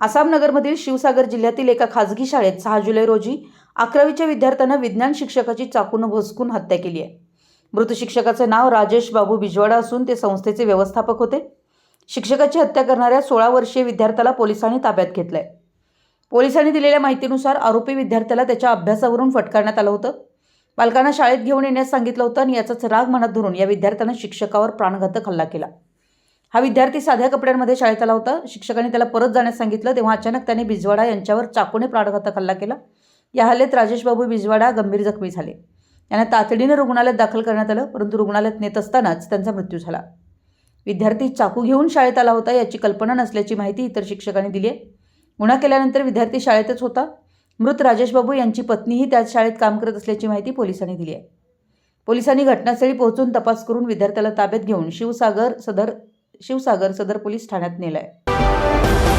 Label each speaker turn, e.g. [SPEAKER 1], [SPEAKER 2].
[SPEAKER 1] आसामनगरमधील शिवसागर जिल्ह्यातील एका खाजगी शाळेत सहा जुलै रोजी अकरावीच्या विद्यार्थ्यानं विज्ञान शिक्षकाची चाकून भोसकून हत्या केली आहे. मृत शिक्षकाचं नाव राजेश बाबू बिजवाडा असून ते संस्थेचे व्यवस्थापक होते. शिक्षकाची हत्या करणाऱ्या सोळा वर्षीय विद्यार्थ्याला पोलिसांनी ताब्यात घेतलंय. पोलिसांनी दिलेल्या माहितीनुसार आरोपी विद्यार्थ्याला त्याच्या अभ्यासावरून फटकारण्यात आलं होतं. पालकांना शाळेत घेऊन येण्यास सांगितलं होतं आणि याचाच राग मनात धरून या विद्यार्थ्यानं शिक्षकावर प्राणघातक हल्ला केला. हा विद्यार्थी साध्या कपड्यांमध्ये शाळेत आला होता. शिक्षकांनी त्याला परत जाण्यास सांगितलं. तेव्हा अचानक त्याने बिजवाडा यांच्यावर चाकूने प्राणघातक हल्ला केला. या हल्ल्यात राजेशबाबू बिजवाडा गंभीर जखमी झाले. त्यांना तातडीनं रुग्णालयात दाखल करण्यात आलं परंतु रुग्णालयात नेत असतानाच त्यांचा मृत्यू झाला. विद्यार्थी चाकू घेऊन शाळेत आला होता याची कल्पना नसल्याची माहिती इतर शिक्षकांनी दिली आहे. गुन्हा केल्यानंतर विद्यार्थी शाळेतच होता. मृत राजेशबाबू यांची पत्नीही त्याच शाळेत काम करत असल्याची माहिती पोलिसांनी दिली आहे. पोलिसांनी घटनास्थळी पोहोचून तपास करून विद्यार्थ्याला ताब्यात घेऊन शिवसागर सदर शिवसागर सदर पोलीस ठाण्यात नेलं आहे